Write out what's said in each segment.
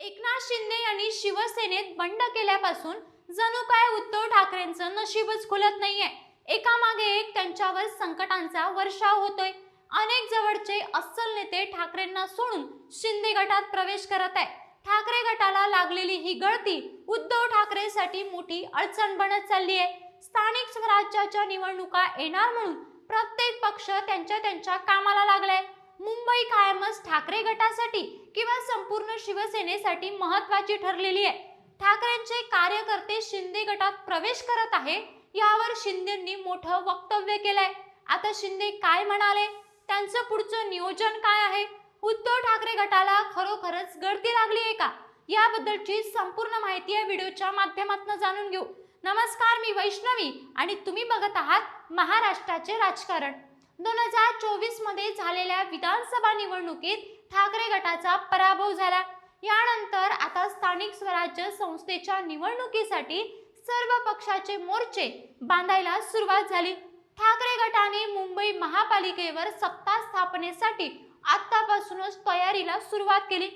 एकनाथ शिंदे यांनी शिवसेनेत बंड केल्यापासून जणू काय उद्धव ठाकरेंचं नशीबच खुलत नाहीये. एकामागे एक त्यांच्यावर संकटांचा वर्षाव होतोय. अनेक जवळचे अस्सल नेते ठाकरेंना सोडून शिंदे गटात प्रवेश करत आहे ठाकरे गटाला लागलेली ही गळती उद्धव ठाकरेसाठी मोठी अडचण बनत चालली आहे स्थानिक स्वराज्याच्या निवडणुका येणार म्हणून प्रत्येक पक्ष त्यांच्या त्यांच्या कामाला लागलाय. मुंबई कायमच ठाकरे गटासाठी किंवा संपूर्ण शिवसेनेसाठी महत्वाची ठरलेली आहे. ठाकरेंचे कार्यकर्ते शिंदे गटात प्रवेश करत आहे यावर शिंदेंनी मोठं वक्तव्य केलंय. आता शिंदे काय म्हणाले? त्यांचं पुढचं नियोजन काय आहे? उद्धव ठाकरे गटाला खरोखरच गळती लागली आहे का? याबद्दलची संपूर्ण माहिती या व्हिडिओच्या माध्यमातून जाणून घेऊ. नमस्कार मी वैष्णवी आणि तुम्ही बघत आहात महाराष्ट्राचे राजकारण. दोन हजार चोवीसमध्ये झालेल्या विधानसभा निवडणुकीत ठाकरे गटाचा पराभव झाला. यानंतर आता स्थानिक स्वराज्य संस्थेच्या निवडणुकीसाठी सर्व पक्षाचे मोर्चे बांधायला सुरुवात झाली. ठाकरे गटाने मुंबई महापालिकेवर सत्ता स्थापनेसाठी आतापासूनच तयारीला सुरुवात केली.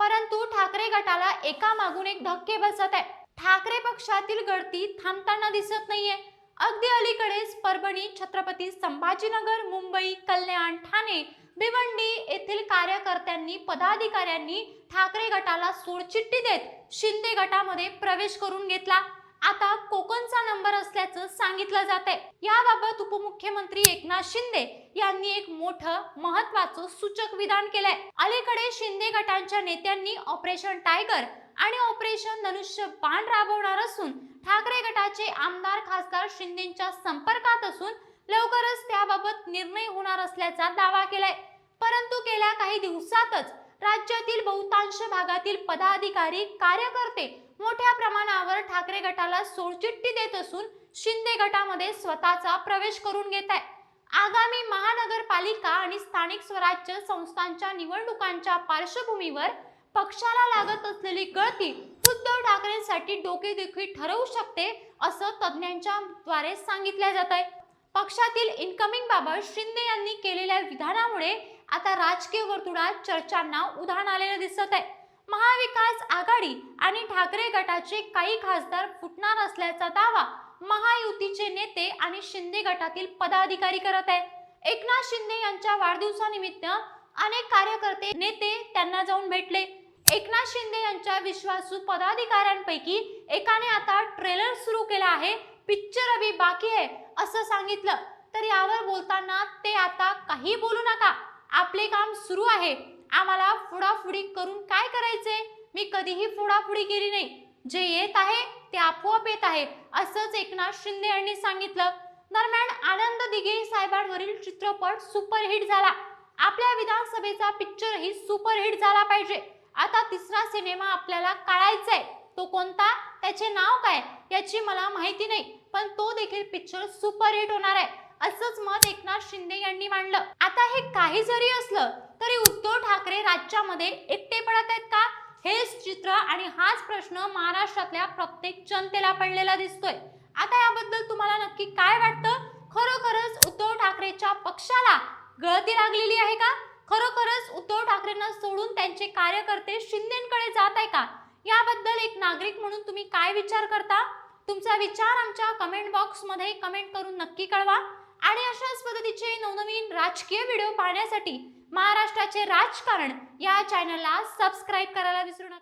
परंतु ठाकरे गटाला एका मागून एक धक्के बसत आहे. ठाकरे पक्षातील गळती थांबताना दिसत नाहीये. अगदी अलीकडेच परभणी छत्रपती संभाजीनगर मुंबई कल्याण ठाणे भिवंडी येथील कार्यकर्त्यांनी पदाधिकाऱ्यांनी ठाकरे गटाला सोडचिठ्ठी देत शिंदे गटामध्ये प्रवेश करून घेतला. आता कोकणचा नंबर असल्याचं सांगितलं जात आहे याबाबत उपमुख्यमंत्री एकनाथ शिंदे यांनी एक मोठं महत्वाचं सूचक विधान केलंय. अलीकडे शिंदे गटांच्या नेत्यांनी ऑपरेशन टायगर आणि ऑपरेशन धनुष्य बाण राबवणार असून ठाकरे गटाचे आमदार खासदार शिंदेच्या संपर्कात असून लवकरच त्याबाबत निर्णय होणार असल्याचा दावा केलाय. परंतु गेल्या काही दिवसातच राज्यातील बहुतांश भागातील पदाधिकारी कार्यकर्ते मोठ्या प्रमाणावर ठाकरे गटाला सोडचिठ्ठी देत असून शिंदे गटामध्ये स्वतःचा प्रवेश करून घेत आहे. आगामी महानगरपालिका आणि स्थानिक स्वराज्य संस्थांच्या निवडणुकांच्या पार्श्वभूमीवर पक्षाला लागत असलेली गळती उद्धव ठाकरेंसाठी डोकेदुखी ठरवू शकते असं तज्ज्ञांच्या द्वारे सांगितलं जात आहे पक्षातील इन्कमिंग बाबत शिंदे यांनी केलेल्या विधानामुळे आता राजकीय वर्तुळात चर्चांना उधाण आलेलं दिसत आहे. महाविकास आघाडी आणि ठाकरे गटाचे काही खासदार फुटणार असल्याचा दावा महायुतीचे नेते आणि शिंदे गटातील पदाधिकारी करत आहेत. एकनाथ शिंदे यांच्या वाढदिवसानिमित्त अनेक कार्यकर्ते नेते त्यांना जाऊन भेटले. एकनाथ शिंदे यांच्या विश्वासू पदाधिकाऱ्यांपैकी एकाने आता ट्रेलर सुरू केला आहे पिक्चर अभी बाकी आहे असं सांगितलं. तर यावर बोलताना ते आता काही बोलू नका. आपले काम सुरू आहे. आम्हाला फुडाफुडी करून काय करायचे मी कधीही फुडाफुडी केली नाही. जे येत आहे ते आपोआप येत आहे असंच एकनाथ शिंदे यांनी सांगितलं. दरम्यान आनंद दिघे साहेबांवरील चित्रपट सुपरहिट झाला. आपल्या विधानसभेचा पिक्चरही सुपरहिट झाला पाहिजे. आता तिसरा सिनेमा आपल्याला काढायचा आहे तो कोणता? त्याचे नाव काय? याची मला माहिती नाही. पण तो देखील पिक्चर सुपरहिट होणार आहे असंच मत एकनाथ शिंदे यांनी मांडलं. आता हे काही जरी असलं तरी उद्धव ठाकरे राज्यामध्ये एकटे पडत आहेत का? हेच चित्र आणि हाच प्रश्न महाराष्ट्रातल्या प्रत्येक जनतेला पडलेला दिसतोय. आता याबद्दल तुम्हाला नक्की काय वाटतं? खरोखरच उद्धव ठाकरेच्या पक्षाला गळती लागलेली आहे का? खरोखरच उद्धव ठाकरेंना सोडून त्यांचे कार्यकर्ते शिंदेकडे जात आहे का? याबद्दल एक नागरिक म्हणून तुम्ही काय विचार करता? तुमचा विचार आमच्या कमेंट बॉक्समध्ये कमेंट करून नक्की कळवा. आणि अशाच पद्धतीचे नवनवीन राजकीय व्हिडिओ पाहण्यासाठी महाराष्ट्राचे राजकारण या चॅनलला सबस्क्राईब करायला विसरू नका.